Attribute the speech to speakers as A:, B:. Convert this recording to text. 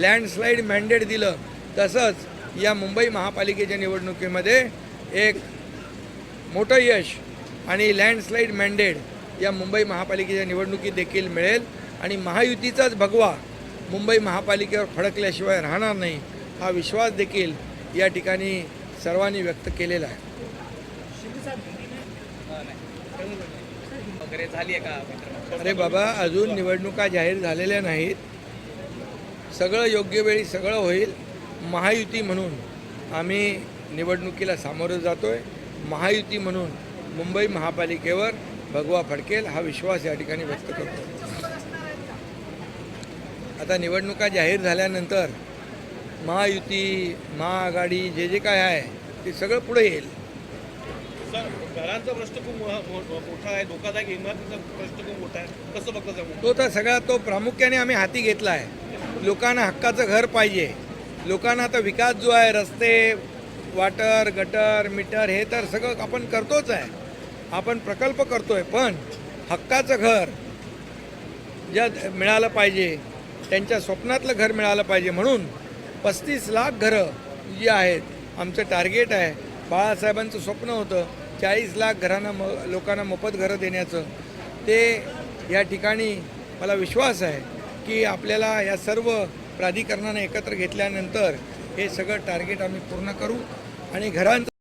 A: Landslide mandate दिलं. तसंच या मुंबई महापालिकेच्या निवडणुकीमध्ये एक मोठं यश आणि लँडस्लाईड मॅन्डेट या मुंबई महापालिकेच्या निवडणुकीत देखील मिळेल. आणि महायुतीचाच भगवा मुंबई महापालिकेवर फडकल्याशिवाय राहणार नाही हा विश्वास देखील या ठिकाणी सर्वांनी व्यक्त केलेला आहे. अरे बाबा अजून निवडणुका जाहीर झालेल्या नाहीत. सगळं योग्य वेळी सगळं होईल महायुती म्हणून आम्ही निवडणुकीला सामोरं जातोय. महायुती म्हणून मुंबई महापालिकेवर भगवा फडकेल हा विश्वास या ठिकाणी व्यक्त करतो. आता निवडणुका जाहीर झाल्यानंतर महायुती महाआघाडी जे जे काय आहे ते सगळं पुढे येईल.
B: घरांचा प्रश्न खूप मोठा आहे. धोकादायक इमारतीचा प्रश्न खूप मोठा आहे. कसं बघता
A: तो तर सगळा तो प्रामुख्याने आम्ही हाती घेतला आहे. लोकांना हक्काचं घर पाहिजे. लोकांना आता विकास जो आहे रस्ते वाटर गटर मीटर हे तर सगळं आपण करतोच आहे. आपण प्रकल्प करतो आहे पण हक्काचं घर ज्या मिळालं पाहिजे त्यांच्या स्वप्नातलं घर मिळालं पाहिजे म्हणून पस्तीस लाख घरं जी आहेत आमचं टार्गेट आहे. बाळासाहेबांचं स्वप्न होतं चाळीस लाख घरांना म लोकांना मोफत घरं देण्याचं. ते या ठिकाणी मला विश्वास आहे. की आपल्याला या सर्व प्राधिकरणाने एकत्र घेतल्यानंतर हे सगळं टार्गेट आम्ही पूर्ण करू आणि घरांचं